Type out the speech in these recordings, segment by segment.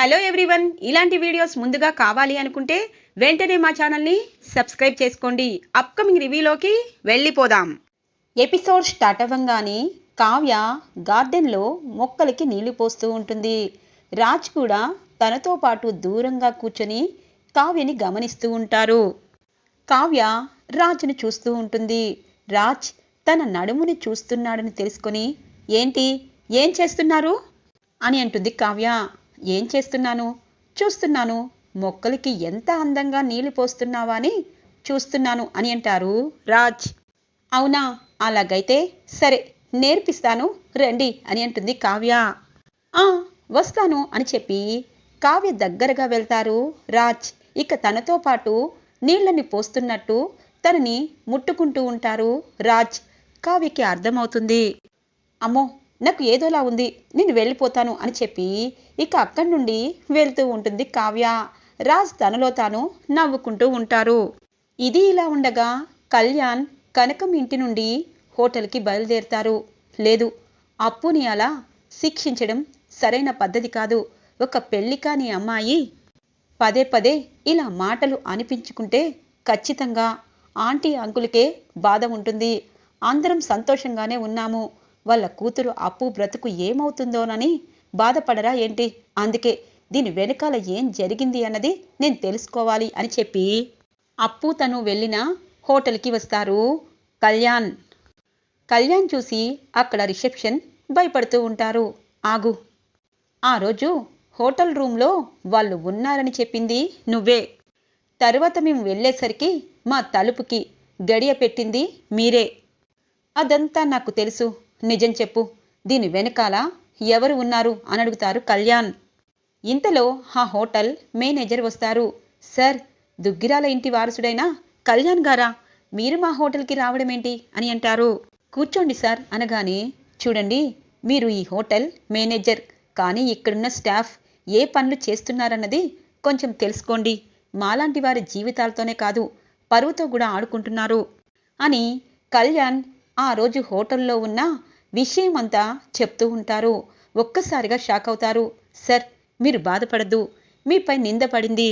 Hello everyone ఇలాంటి videos ముందుగా కావాలి అనుకుంటే వెంటనే మా ఛానల్ని సబ్స్క్రైబ్ చేసుకోండి. అప్కమింగ్ రివ్యూలోకి వెళ్ళిపోదాం. ఎపిసోడ్ స్టార్ట్ అవ్వంగానే కావ్య గార్డెన్లో మొక్కలకి నీళ్ళు పోస్తూ ఉంటుంది. రాజ్ కూడా తనతో పాటు దూరంగా కూర్చొని కావ్యని గమనిస్తూ ఉంటారు. కావ్య రాజ్ను చూస్తూ ఉంటుంది. రాజ్ తన నడుముని చూస్తున్నాడని తెలుసుకొని ఏంటి? ఏం చేస్తున్నారు? అని అంటుంది కావ్య. ఏం చేస్తున్నాను? చూస్తున్నాను. మొక్కలకి ఎంత అందంగా నీళ్ళు పోస్తున్నావా అని చూస్తున్నాను అని అంటారు రాజ్. అవునా? అలాగైతే సరే నేర్పిస్తాను. రండి అని అంటుంది కావ్య. ఆ వస్తాను అని చెప్పి కావ్య దగ్గరగా వెళ్తారు రాజ్. ఇక తనతో పాటు నీళ్ళని పోస్తున్నట్టు తనని ముట్టుకుంటూ ఉంటారు రాజ్. కావ్యకి అర్థమవుతుంది. అమ్మో నాకు ఏదోలా ఉంది. నేను వెళ్ళిపోతాను అని చెప్పి ఇక అక్కడి నుండి వెళ్తూ ఉంటుంది కావ్య. రాజ్ తనలో తాను నవ్వుకుంటూ ఉంటారు. ఇది ఇలా ఉండగా కళ్యాణ్ కనకం ఇంటి నుండి హోటల్కి బయలుదేరుతారు. లేదు అప్పుని అలా శిక్షించడం సరైన పద్ధతి కాదు. ఒక పెళ్ళి కాని అమ్మాయి పదే పదే ఇలా మాటలు అనిపించుకుంటే ఖచ్చితంగా ఆంటీ అంకులకే బాధ ఉంటుంది. అందరం సంతోషంగానే ఉన్నాము. వాళ్ళ కూతురు అప్పు బ్రతుకు ఏమవుతుందోనని బాధపడరా ఏంటి? అందుకే దీని వెనకాల ఏం జరిగింది అన్నది నేను తెలుసుకోవాలి అని చెప్పి అప్పు తను వెళ్ళిన హోటల్కి వస్తారు. కళ్యాణ్. కళ్యాణ్ చూసి అక్కడ రిసెప్షన్ భయపడుతూ ఉంటారు. ఆగు. ఆ రోజు హోటల్ రూమ్లో వాళ్ళు ఉన్నారని చెప్పింది నువ్వే. తరువాత మేము వెళ్ళేసరికి మా తలుపుకి గడియ పెట్టింది మీరే. అదంతా నాకు తెలుసు. నిజం చెప్పు. దీని వెనకాల ఎవరు ఉన్నారు? అని అడుగుతారు కళ్యాణ్. ఇంతలో ఆ హోటల్ మేనేజర్ వస్తారు. సార్ దుగ్గిరాల ఇంటి వారసుడైన? కళ్యాణ్ గారా? మీరు మా హోటల్కి రావడం ఏంటి అని అంటారు. కూర్చోండి సార్ అనగానే చూడండి మీరు ఈ హోటల్ మేనేజర్ కానీ ఇక్కడున్న స్టాఫ్ ఏ పనులు చేస్తున్నారన్నది కొంచెం తెలుసుకోండి. మాలాంటి వారి జీవితాలతోనే కాదు పరువుతో కూడా ఆడుకుంటున్నారు. అని కళ్యాణ్ ఆ రోజు హోటల్లో ఉన్న విషయమంతా చెప్తూ ఉంటారు. ఒక్కసారిగా షాక్ అవుతారు. సార్ మీరు బాధపడద్దు. మీపై నింద పడింది.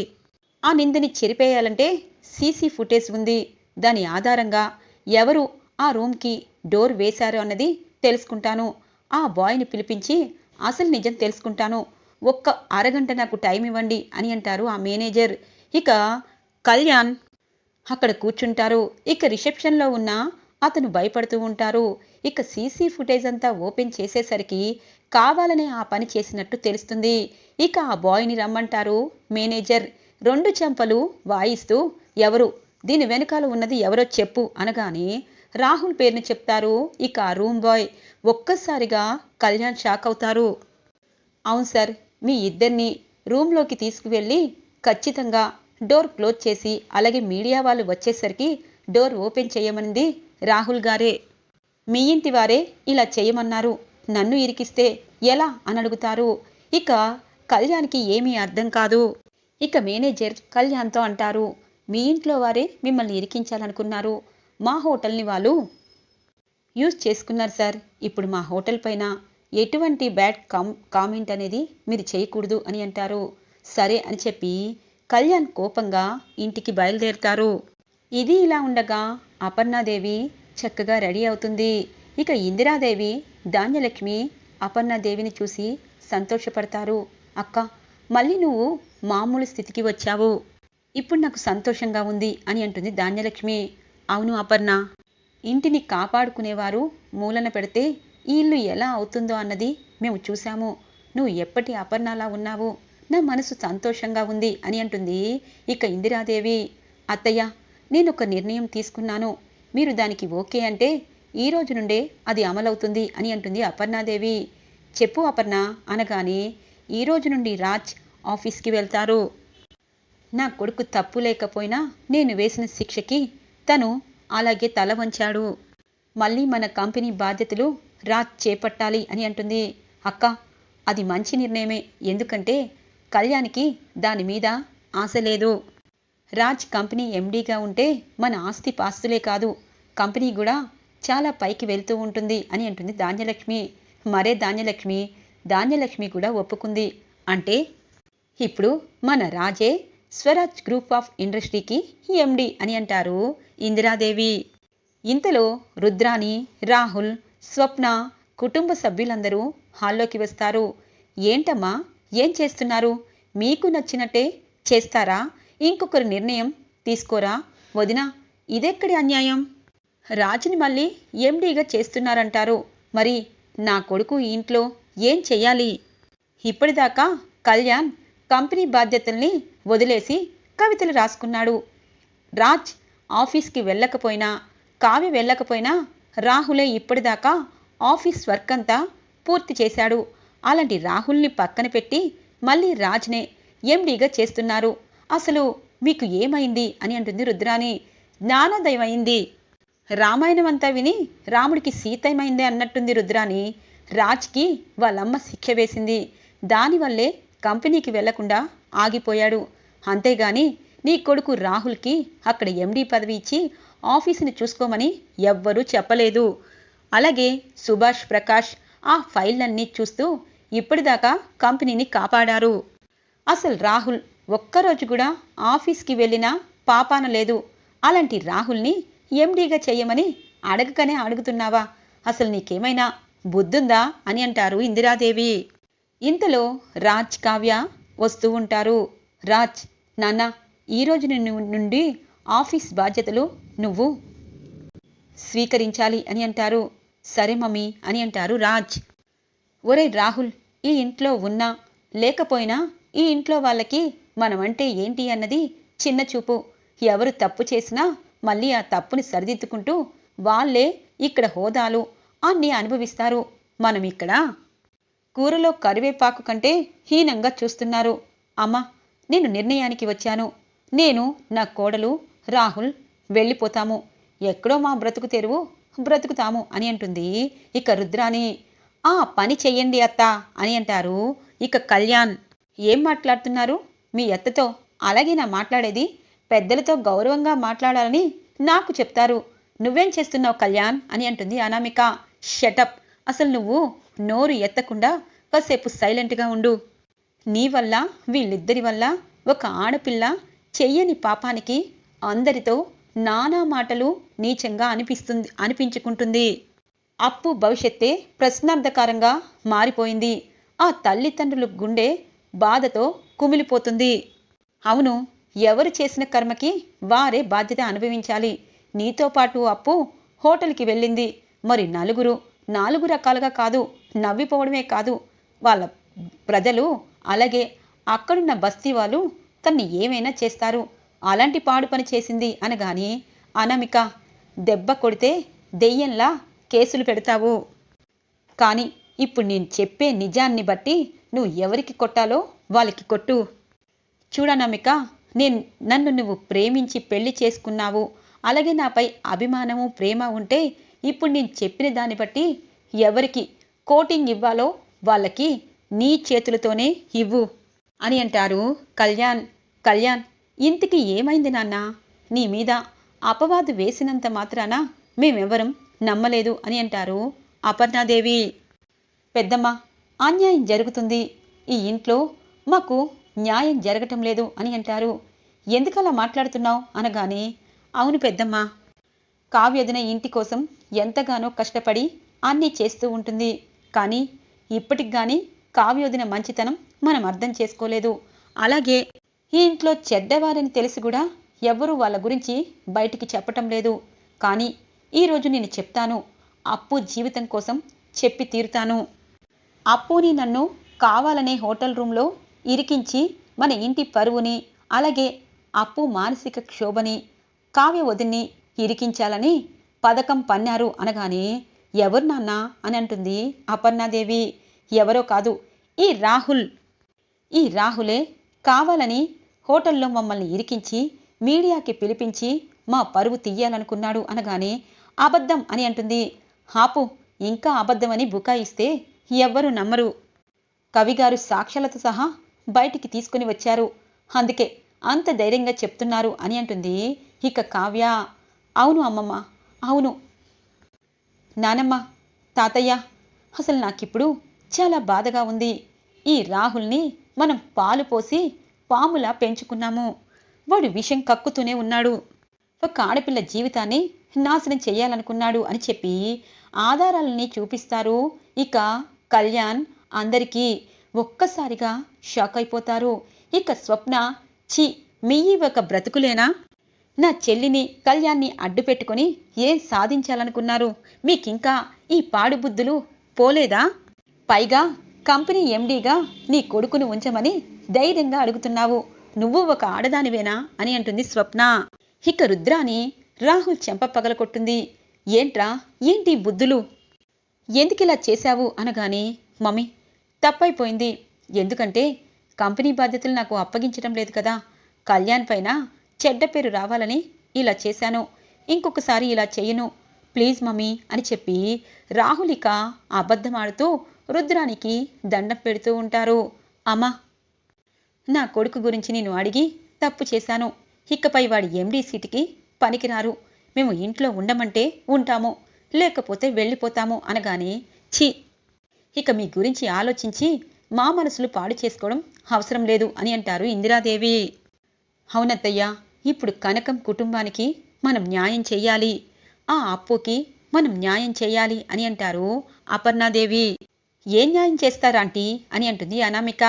ఆ నిందని చెరిపేయాలంటే సీసీ ఫుటేజ్ ఉంది. దాని ఆధారంగా ఎవరు ఆ రూమ్కి డోర్ వేశారు అన్నది తెలుసుకుంటాను. ఆ బాయ్ని పిలిపించి అసలు నిజం తెలుసుకుంటాను. ఒక్క అరగంట నాకు టైం ఇవ్వండి అని అంటారు ఆ మేనేజర్. ఇక కళ్యాణ్ అక్కడ కూర్చుంటారు. ఇక రిసెప్షన్లో ఉన్న అతను భయపడుతూ ఉంటారు. ఇక సీసీ ఫుటేజ్ అంతా ఓపెన్ చేసేసరికి కావాలనే ఆ పని చేసినట్టు తెలుస్తుంది. ఇక ఆ బాయ్ని రమ్మంటారు మేనేజర్. రెండు చెంపలు వాయిస్తూ ఎవరు? దీని వెనకాల ఉన్నది ఎవరో చెప్పు అనగానే రాహుల్ పేరుని చెప్తారు. ఇక ఆ రూమ్ బాయ్. ఒక్కసారిగా కళ్యాణ్ షాక్ అవుతారు. అవును సార్ మీ ఇద్దరిని రూమ్లోకి తీసుకువెళ్ళి ఖచ్చితంగా డోర్ క్లోజ్ చేసి అలాగే మీడియా వాళ్ళు వచ్చేసరికి డోర్ ఓపెన్ చేయమనింది రాహుల్ గారే. మీ ఇంటి వారే ఇలా చేయమన్నారు. నన్ను ఇరికిస్తే ఎలా అని అడుగుతారు. ఇక కళ్యాణ్కి ఏమీ అర్థం కాదు. ఇక మేనేజర్ కళ్యాణ్తో అంటారు. మీ ఇంట్లో వారే మిమ్మల్ని ఇరికించాలనుకున్నారు. మా హోటల్ని వాళ్ళు యూజ్ చేసుకున్నారు సార్. ఇప్పుడు మా హోటల్ పైన ఎటువంటి బ్యాడ్ కామ్ కామెంట్ అనేది మీరు చేయకూడదు అని అంటారు. సరే అని చెప్పి కళ్యాణ్ కోపంగా ఇంటికి బయలుదేరుతారు. ఇది ఇలా ఉండగా అపర్ణాదేవి చక్కగా రెడీ అవుతుంది. ఇక ఇందిరాదేవి ధాన్యలక్ష్మి అపర్ణాదేవిని చూసి సంతోషపడతారు. అక్క మళ్ళీ నువ్వు మామూలు స్థితికి వచ్చావు. ఇప్పుడు నాకు సంతోషంగా ఉంది అని అంటుంది ధాన్యలక్ష్మి. అవును అపర్ణ. ఇంటిని కాపాడుకునేవారు మూలన పెడితే ఈ ఇల్లు ఎలా అవుతుందో అన్నది మేము చూశాము. నువ్వు ఎప్పటి అపర్ణలా ఉన్నావు? నా మనసు సంతోషంగా ఉంది అని అంటుంది ఇక ఇందిరాదేవి. అత్తయ్య నేను ఒక నిర్ణయం తీసుకున్నాను. మీరు దానికి ఓకే అంటే ఈ రోజు నుండే అది అమలవుతుంది అని అంటుంది అపర్ణాదేవి. చెప్పు అపర్ణ అనగానే ఈ రోజు నుండి రాజ్ ఆఫీస్కి వెళ్తారు. నా కొడుకు తప్పు లేకపోయినా నేను వేసిన శిక్షకి తను అలాగే తల వంచాడు. మళ్ళీ మన కంపెనీ బాధ్యతలు రాజ్ చేపట్టాలి అని అంటుంది. అక్క అది మంచి నిర్ణయమే. ఎందుకంటే కళ్యాణ్కి దాని మీద ఆశ లేదు. రాజ్ కంపెనీ ఎండీగా ఉంటే మన ఆస్తి పాస్తులే కాదు. కంపెనీ కూడా చాలా పైకి వెళ్తూ ఉంటుంది అని అంటుంది ధాన్యలక్ష్మి. మరే ధాన్యలక్ష్మి? ధాన్యలక్ష్మి కూడా ఒప్పుకుంది. అంటే? ఇప్పుడు మన రాజే స్వరాజ్ గ్రూప్ ఆఫ్ ఇండస్ట్రీకి ఎండి అని అంటారు ఇందిరాదేవి. ఇంతలో రుద్రాని రాహుల్ స్వప్న కుటుంబ సభ్యులందరూ హాల్లోకి వస్తారు. ఏంటమ్మా? ఏం చేస్తున్నారు? మీకు నచ్చినట్టే చేస్తారా? ఇంకొకరు నిర్ణయం తీసుకోరా? వదినా ఇదెక్కడి అన్యాయం? రాజుని మళ్ళీ ఎండీగా చేస్తున్నారంటారు. మరి నా కొడుకు ఇంట్లో ఏం చెయ్యాలి? ఇప్పటిదాకా కళ్యాణ్ కంపెనీ బాధ్యతల్ని వదిలేసి కవితలు రాసుకున్నాడు. రాజ్ ఆఫీస్కి వెళ్ళకపోయినా కావ్య వెళ్ళకపోయినా రాహులే ఇప్పటిదాకా ఆఫీస్ వర్క్ అంతా పూర్తి చేశాడు. అలాంటి రాహుల్ని పక్కన పెట్టి మళ్ళీ రాజ్నే ఎండీగా చేస్తున్నారు. అసలు మీకు ఏమైంది? అని అంటుంది రుద్రాని జ్ఞానోదయం రామాయణం అంతా విని రాముడికి సీతమైందే అన్నట్టుంది రుద్రాని రాజ్కి వాళ్ళమ్మ శిక్ష వేసింది. దానివల్లే కంపెనీకి వెళ్ళకుండా ఆగిపోయాడు. అంతేగాని నీ కొడుకు రాహుల్కి అక్కడ ఎండీ పదవి ఇచ్చి ఆఫీసుని చూసుకోమని ఎవ్వరూ చెప్పలేదు. అలాగే సుభాష్ ప్రకాష్ ఆ ఫైళ్ళన్నీ చూస్తూ ఇప్పటిదాకా కంపెనీని కాపాడారు. అసలు రాహుల్ ఒక్కరోజు కూడా ఆఫీస్కి వెళ్ళినా పాపాన లేదు. అలాంటి రాహుల్ని ఎండీగా చేయమని అడగకనే అడుగుతున్నావా? అసలు నీకేమైనా బుద్ధుందా అని అంటారు ఇందిరాదేవి. ఇంతలో రాజ్ కావ్య వస్తూ ఉంటారు. రాజ్ నాన్న ఈరోజు నుండి ఆఫీస్ బాధ్యతలు నువ్వు స్వీకరించాలి అని అంటారు. సరే మమ్మీ అని అంటారు రాజ్. ఒరే రాహుల్ ఈ ఇంట్లో ఉన్నా లేకపోయినా ఈ ఇంట్లో వాళ్ళకి మనమంటే ఏంటి అన్నది చిన్న చూపు. ఎవరు తప్పు చేసినా మళ్ళీ ఆ తప్పుని సరిదిద్దుకుంటూ వాళ్ళే ఇక్కడ హోదాలు అన్నీ అనుభవిస్తారు. మనం ఇక్కడ కూరలో కరివేపాకు కంటే హీనంగా చూస్తున్నారు. అమ్మా నేను నిర్ణయానికి వచ్చాను. నేను నా కోడలు రాహుల్ వెళ్ళిపోతాము. ఎక్కడో మా బ్రతుకు తెరువు బ్రతుకుతాము అని అంటుంది. ఇక రుద్రాని ఆ పని చెయ్యండి అత్త అని అంటారు. ఇక కళ్యాణ్ ఏం మాట్లాడుతున్నారు? మీ అత్తతో అలాగే నా మాట్లాడేది పెద్దలతో గౌరవంగా మాట్లాడాలని నాకు చెప్తారు. నువ్వేం చేస్తున్నావు కళ్యాణ్? అని అంటుంది అనామిక. షటప్ అసలు నువ్వు నోరు ఎత్తకుండా కాసేపు సైలెంట్గా ఉండు. నీ వల్ల వీళ్ళిద్దరి వల్ల ఒక ఆడపిల్ల చెయ్యని పాపానికి అందరితో నానా మాటలు నీచంగా అనిపిస్తుంది అనిపించుకుంటుంది. అప్పు భవిష్యత్తే ప్రశ్నార్థకారంగా మారిపోయింది. ఆ తల్లిదండ్రుల గుండె బాధతో కుమిలిపోతుంది. అవును ఎవరు చేసిన కర్మకి వారే బాధ్యత అనుభవించాలి. నీతో పాటు అప్పు హోటల్కి వెళ్ళింది. మరి నలుగురు నాలుగు రకాలుగా కాదు నవ్విపోవడమే కాదు. వాళ్ళ ప్రజలు అలాగే అక్కడున్న బస్తీ వాళ్ళు తన్ని ఏమైనా చేస్తారు. అలాంటి పాడు పని చేసింది అనగాని అనమిక దెబ్బ కొడితే దెయ్యంలా కేసులు పెడతావు. కానీ ఇప్పుడు నేను చెప్పే నిజాన్ని బట్టి నువ్వు ఎవరికి కొట్టాలో వాళ్ళకి కొట్టు. చూడనమిక నేను నన్ను నువ్వు ప్రేమించి పెళ్ళి చేసుకున్నావు. అలాగే నాపై అభిమానము ప్రేమ ఉంటే ఇప్పుడు నేను చెప్పిన దాన్ని బట్టి ఎవరికి కోటింగ్ ఇవ్వాలో వాళ్ళకి నీ చేతులతోనే ఇవ్వు అని అంటారు కళ్యాణ్. కళ్యాణ్ ఇంతకి ఏమైంది నాన్న? నీ మీద అపవాదు వేసినంత మాత్రాన మేమెవరం నమ్మలేదు అని అంటారు అపర్ణాదేవి. పెద్దమ్మ అన్యాయం జరుగుతుంది. ఈ ఇంట్లో మాకు న్యాయం జరగటం లేదు అని అంటారు. ఎందుకలా మాట్లాడుతున్నావు? అనగానే అవును పెద్దమ్మ. కావ్యదిన ఇంటి కోసం ఎంతగానో కష్టపడి అన్నీ చేస్తూ ఉంటుంది. కానీ ఇప్పటికి కానీ కావ్యోదిన మంచితనం మనం అర్థం చేసుకోలేదు. అలాగే ఈ ఇంట్లో చెడ్డవారని తెలిసి కూడా ఎవరు వాళ్ళ గురించి బయటికి చెప్పటం లేదు. కానీ ఈరోజు నేను చెప్తాను. అప్పు జీవితం కోసం చెప్పి తీరుతాను. అప్పుని నన్ను కావాలనే హోటల్ రూమ్లో ఇరికించి మన ఇంటి పరువుని అలాగే అప్పు మానసిక క్షోభని కావ్య వదిన్ని ఇరికించాలని పథకం పన్నారు అనగానే ఎవరు నాన్న? అని అంటుంది అపర్ణాదేవి. ఎవరో కాదు ఈ రాహుల్. ఈ రాహులే కావాలని హోటల్లో మమ్మల్ని ఇరికించి మీడియాకి పిలిపించి మా పరువు తీయాలనుకున్నాడు అనగానే అబద్ధం అని అంటుంది. హాపు ఇంకా అబద్ధమని బుకాయిస్తే ఎవ్వరూ నమ్మరు. కవిగారు సాక్ష్యాలతో సహా బయటికి తీసుకుని వచ్చారు. అందుకే అంత ధైర్యంగా చెప్తున్నారు అని అంటుంది ఇక కావ్య. అవును అమ్మమ్మ అవును. నానమ్మ తాతయ్య అసలు నాకిప్పుడు చాలా బాధగా ఉంది. ఈ రాహుల్ని మనం పాలు పోసి పాములా పెంచుకున్నాము. వాడు విషం కక్కుతూనే ఉన్నాడు. ఒక ఆడపిల్ల జీవితాన్ని నాశనం చేయాలనుకున్నాడు అని చెప్పి ఆధారాలని చూపిస్తారు. ఇక కళ్యాణ్ అందరికీ ఒక్కసారిగా షాక్ అయిపోతారు. ఇక స్వప్న చి మీ ఒక బ్రతుకులేనా? నా చెల్లిని కళ్యాణ్ని అడ్డు పెట్టుకొని ఏం సాధించాలనుకున్నారు? మీకింకా ఈ పాడుబుద్ధులు పోలేదా? పైగా కంపెనీ ఎండీగా నీ కొడుకును ఉంచమని ధైర్యంగా అడుగుతున్నావు. నువ్వు ఒక ఆడదానివేనా? అని అంటుంది స్వప్న. ఇక రుద్రాని రాహుల్ చెంప పగలకొట్టుంది ఏంట్రా? ఏంటి బుద్ధులు? ఎందుకు ఎందుకిలా చేశావు? అనగానే మమ్మీ తప్పైపోయింది. ఎందుకంటే కంపెనీ బాధ్యతలు నాకు అప్పగించడం లేదు కదా. కళ్యాణ్ పైన చెడ్డ పేరు రావాలని ఇలా చేశాను. ఇంకొకసారి ఇలా చేయను. ప్లీజ్ మమ్మీ అని చెప్పి రాహులిక అబద్ధమాడుతూ రుద్రానికి దండం పెడుతూ ఉంటారు. అమ్మా నా కొడుకు గురించి నేను అడిగి తప్పు చేశాను. ఇకపై వాడి ఎండీ సీటుకి పనికిరారు. మేము ఇంట్లో ఉండమంటే ఉంటాము. లేకపోతే వెళ్ళిపోతాము అనగానే ఛీ! ఇక మీ గురించి ఆలోచించి మా మనసులు పాడు చేసుకోవడం అవసరం లేదు అని అంటారు ఇందిరాదేవి. అవునత్తయ్య ఇప్పుడు కనకం కుటుంబానికి మనం న్యాయం చెయ్యాలి ఆ అప్పుకి మనం న్యాయం చేయాలి అని అంటారు అపర్ణాదేవి. ఏం న్యాయం చేస్తారాంటీ అని అంటుంది అనామిక.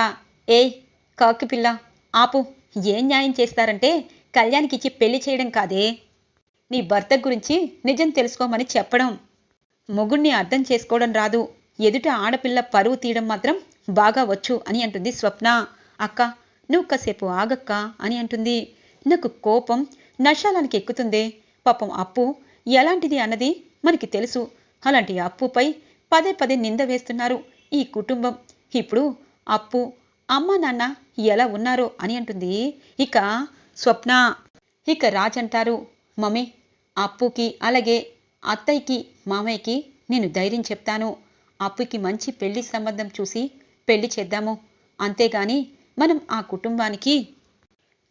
ఏయ్ కాకి పిల్ల ఆపు. ఏం న్యాయం చేస్తారంటే కళ్యాణ్కి ఇచ్చి పెళ్ళి చేయడం కాదే. నీ భర్త గురించి నిజం తెలుసుకోమని చెప్పడం. మొగుణ్ణి అర్థం చేసుకోవడం రాదు. ఎదుట ఆడపిల్ల పరువు తీయడం మాత్రం బాగా వచ్చు అని అంటుంది స్వప్న. అక్క నువ్వు కాసేపు ఆగక్క అని అంటుంది. నాకు కోపం నశాలానికి ఎక్కుతుందే. పాపం అప్పు ఎలాంటిది అన్నది మనకి తెలుసు. అలాంటి అప్పుపై పదే పదే నింద వేస్తున్నారు ఈ కుటుంబం. ఇప్పుడు అప్పు అమ్మ నాన్న ఎలా ఉన్నారో అని అంటుంది ఇక స్వప్న. ఇక రాజ్ అంటారు మమ్మీ అప్పుకి అలాగే అత్తయ్యకి మామయ్యకి నేను ధైర్యం చెప్తాను. అప్పుకి మంచి పెళ్ళి సంబంధం చూసి పెళ్ళి చేద్దాము. అంతేగాని మనం ఆ కుటుంబానికి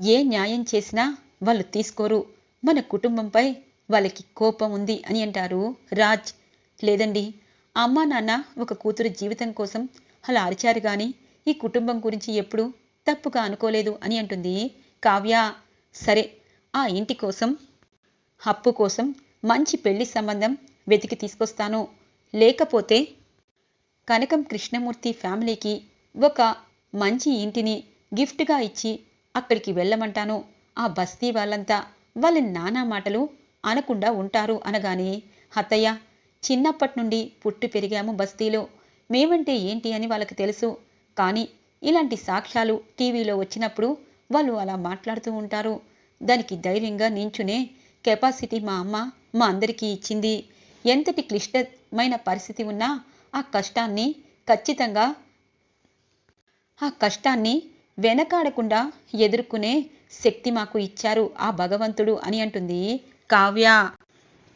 ఏ న్యాయం చేసినా వాళ్ళు తీసుకోరు. మన కుటుంబంపై వాళ్ళకి కోపం ఉంది అని అంటారు రాజ్. లేదండి అమ్మా నాన్న ఒక కూతురు జీవితం కోసం అలా అరిచారు గాని ఈ కుటుంబం గురించి ఎప్పుడు తప్పుగా అనుకోలేదు అని అంటుంది కావ్య. సరే ఆ ఇంటి కోసం అప్పు కోసం మంచి పెళ్ళి సంబంధం వెతికి తీసుకొస్తాను. లేకపోతే కనకం కృష్ణమూర్తి ఫ్యామిలీకి ఒక మంచి ఇంటిని గిఫ్ట్గా ఇచ్చి అక్కడికి వెళ్ళమంటాను. ఆ బస్తీ వాళ్ళంతా వాళ్ళ నానా మాటలు అనకుండా ఉంటారు అనగానే అత్తయ్య చిన్నప్పటి నుండి పుట్టి పెరిగాము బస్తీలో. మేమంటే ఏంటి అని వాళ్ళకి తెలుసు. కానీ ఇలాంటి సాక్ష్యాలు టీవీలో వచ్చినప్పుడు వాళ్ళు అలా మాట్లాడుతూ ఉంటారు. దానికి ధైర్యంగా నించునే కెపాసిటీ మా అమ్మ మా అందరికీ ఇచ్చింది. ఎంతటి క్లిష్టమైన పరిస్థితి ఉన్నా ఆ కష్టాన్ని ఖచ్చితంగా ఆ కష్టాన్ని వెనకాడకుండా ఎదుర్కొనే శక్తి మాకు ఇచ్చారు ఆ భగవంతుడు అని అంటుంది కావ్య.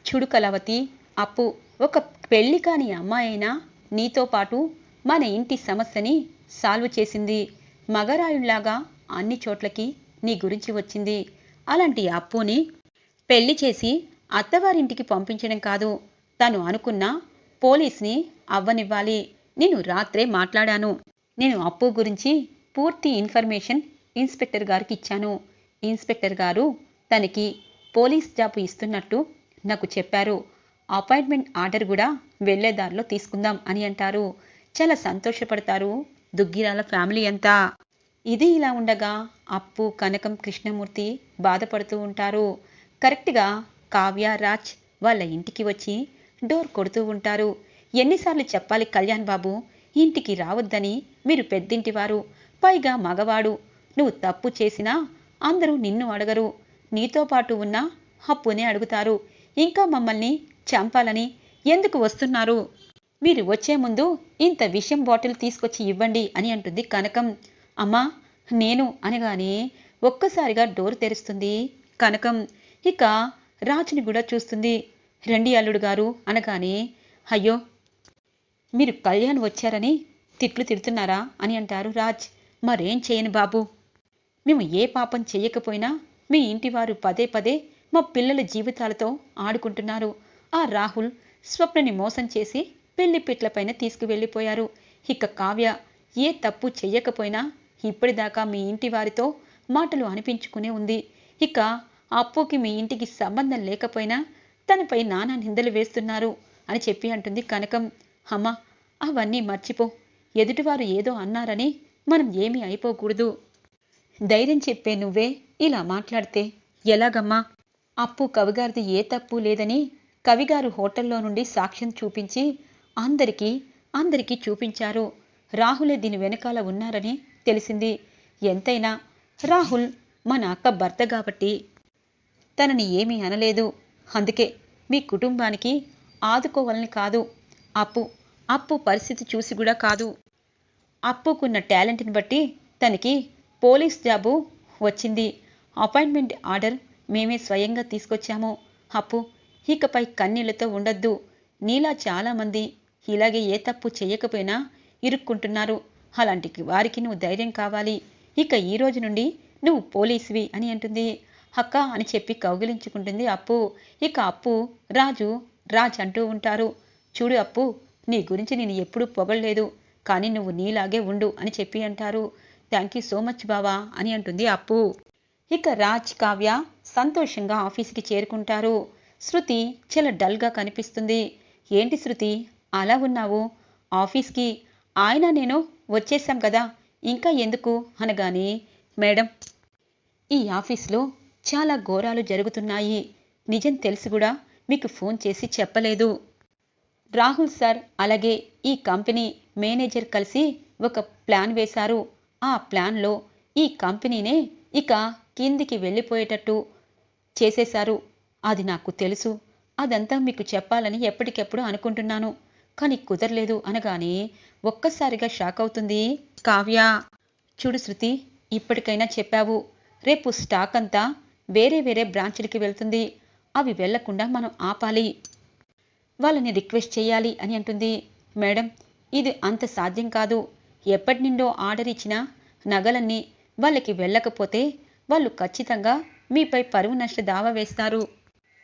చుడుకలవతి అప్పు ఒక పెళ్ళి కాని అమ్మాయైనా అయినా నీతో పాటు మన ఇంటి సమస్యని సాల్వ్ చేసింది. మగరాయుళ్ళాగా అన్ని చోట్లకి నీ గురించి వచ్చింది. అలాంటి అప్పుని పెళ్ళి చేసి అత్తవారింటికి పంపించడం కాదు. తను అనుకున్న పోలీస్ని అవ్వనివ్వాలి. నేను రాత్రే మాట్లాడాను. నేను అప్పు గురించి పూర్తి ఇన్ఫర్మేషన్ ఇన్స్పెక్టర్ గారికి ఇచ్చాను. ఇన్స్పెక్టర్ గారు తనకి పోలీస్ జాబ్ ఇస్తున్నట్టు నాకు చెప్పారు. అపాయింట్మెంట్ ఆర్డర్ కూడా వెళ్ళేదారిలో తీసుకుందాం అని అంటారు. చాలా సంతోషపడతారు దుగ్గిరాల ఫ్యామిలీ అంతా. ఇది ఇలా ఉండగా అప్పు కనకం కృష్ణమూర్తి బాధపడుతూ ఉంటారు. కరెక్ట్గా కావ్య రాజ్ వాళ్ళ ఇంటికి వచ్చి డోర్ కొడుతూ ఉంటారు. ఎన్నిసార్లు చెప్పాలి కళ్యాణ్ బాబు ఇంటికి రావద్దని మీరు పెద్దింటివారు పైగా మగవాడు. నువ్వు తప్పు చేసినా అందరూ నిన్ను అడగరు. నీతో పాటు ఉన్న అప్పునే అడుగుతారు. ఇంకా మమ్మల్ని చంపాలని ఎందుకు వస్తున్నారు? మీరు వచ్చే ముందు ఇంత విషం బాటిల్ తీసుకొచ్చి ఇవ్వండి అని అంటుంది కనకం. అమ్మా నేను అనగానే ఒక్కసారిగా డోర్ తెరుస్తుంది కనకం. ఇక రాజుని కూడా చూస్తుంది. రండి అల్లుడు గారు అనగానే అయ్యో మీరు కళ్యాణ్ వచ్చారని తిట్లు తిడుతున్నారా? అని అంటారు రాజ్. మరేం చేయను బాబు. మేము ఏ పాపం చేయకపోయినా మీ ఇంటివారు పదే పదే మా పిల్లల జీవితాలతో ఆడుకుంటున్నారు. ఆ రాహుల్ స్వప్నని మోసం చేసి పెళ్ళి పిట్లపైన తీసుకువెళ్ళిపోయారు. ఇక కావ్య ఏ తప్పు చెయ్యకపోయినా ఇప్పటిదాకా మీ ఇంటి వారితో మాటలు అనిపించుకునే ఉంది. ఇక అప్పుకి మీ ఇంటికి సంబంధం లేకపోయినా తనపై నానా నిందలు వేస్తున్నారు అని చెప్పి అంటుంది కనకం. అమ్మ అవన్నీ మర్చిపో. ఎదుటివారు ఏదో అన్నారని మనం ఏమీ అయిపోకూడదు. ధైర్యం చెప్పే నువ్వే ఇలా మాట్లాడితే ఎలాగమ్మా? అప్పు కవిగారిది ఏ తప్పు లేదని కవిగారు హోటల్లో నుండి సాక్ష్యం చూపించి అందరికీ అందరికీ చూపించారు. రాహులే దీని వెనకాల ఉన్నారని తెలిసింది. ఎంతైనా రాహుల్ మన అక్క భర్త కాబట్టి తనని ఏమీ అనలేదు. అందుకే మీ కుటుంబానికి ఆదుకోవాలని కాదు. అప్పు అప్పు పరిస్థితి చూసి కూడా కాదు. అప్పుకున్న టాలెంట్ని బట్టి తనకి పోలీస్ జాబు వచ్చింది. అపాయింట్మెంట్ ఆర్డర్ మేమే స్వయంగా తీసుకొచ్చాము. అప్పు ఇకపై కన్నీళ్ళతో ఉండొద్దు. నీలా చాలామంది ఇలాగే ఏ తప్పు చేయకపోయినా ఇరుక్కుంటున్నారు. అలాంటి వారికి నువ్వు ధైర్యం కావాలి. ఇక ఈ రోజు నుండి నువ్వు పోలీసువి అని అంటుంది. అక్క అని చెప్పి కౌగిలించుకుంటుంది అప్పు. ఇక అప్పు రాజు రాజ్ అంటూ ఉంటారు. చూడు అప్పు నీ గురించి నేను ఎప్పుడూ పొగడలేదు. కానీ నువ్వు నీలాగే ఉండు అని చెప్పి అంటారు. థ్యాంక్ యూ సో మచ్ బావా అని అంటుంది అప్పు. ఇక రాజ్ కావ్య సంతోషంగా ఆఫీస్కి చేరుకుంటారు. శృతి చాలా డల్గా కనిపిస్తుంది. ఏంటి శృతి అలా ఉన్నావు? ఆఫీస్కి? ఆయన నేను వచ్చేసాం కదా. ఇంకా ఎందుకు? అనగానే మేడం ఈ ఆఫీస్లో చాలా ఘోరాలు జరుగుతున్నాయి. నిజం తెలిసి కూడా మీకు ఫోన్ చేసి చెప్పలేదు. రాహుల్ సార్ అలాగే ఈ కంపెనీ మేనేజర్ కలిసి ఒక ప్లాన్ వేశారు. ఆ ప్లాన్లో ఈ కంపెనీనే ఇక కిందికి వెళ్ళిపోయేటట్టు చేసేశారు. అది నాకు తెలుసు. అదంతా మీకు చెప్పాలని ఎప్పటికెప్పుడు అనుకుంటున్నాను. కానీ కుదరలేదు అనగానే ఒక్కసారిగా షాక్ అవుతుంది. కావ్య చూడు శృతి ఇప్పటికైనా చెప్పావు. రేపు స్టాక్ అంతా వేరే వేరే బ్రాంచ్లకి వెళ్తుంది. అవి వెళ్ళకుండా మనం ఆపాలి. వాళ్ళని రిక్వెస్ట్ చేయాలి అని అంటుంది. మేడం ఇది అంత సాధ్యం కాదు. ఎప్పటి నుండో ఆర్డర్ ఇచ్చినా నగలన్నీ వాళ్ళకి వెళ్ళకపోతే వాళ్ళు ఖచ్చితంగా మీపై పరువు నష్ట దావా వేస్తారు.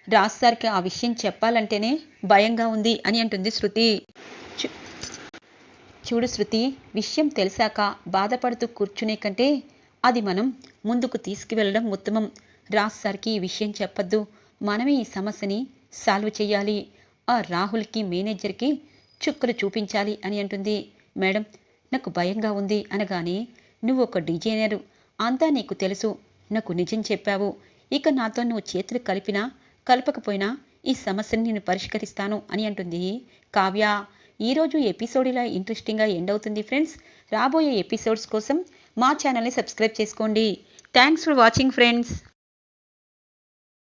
రాజ్ సార్కి ఆ విషయం చెప్పాలంటేనే భయంగా ఉంది అని అంటుంది శృతి. చూడు శృతి విషయం తెలిసాక బాధపడుతూ కూర్చునే కంటే అది మనం ముందుకు తీసుకువెళ్ళడం ఉత్తమం. రాజ్ సార్కి ఈ విషయం చెప్పొద్దు. మనమే ఈ సమస్యని సాల్వ్ చేయాలి. ఆ రాహుల్కి మేనేజర్కి చుక్కలు చూపించాలి అని అంటుంది. మేడం నాకు భయంగా ఉంది అనగానే నువ్వు ఒక డిజైనరు. అంతా నీకు తెలుసు. నాకు నిజం చెప్పావు. ఇక నాతో నువ్వు చేతులు కలిపినా కలపకపోయినా ఈ సమస్యని నేను పరిష్కరిస్తాను అని అంటుంది. కావ్య ఈరోజు ఎపిసోడ్ ఇలా ఇంట్రెస్టింగ్గా ఎండ్ అవుతుంది ఫ్రెండ్స్. రాబోయే ఎపిసోడ్స్ కోసం మా ఛానల్ని సబ్స్క్రైబ్ చేసుకోండి. Thanks for watching friends.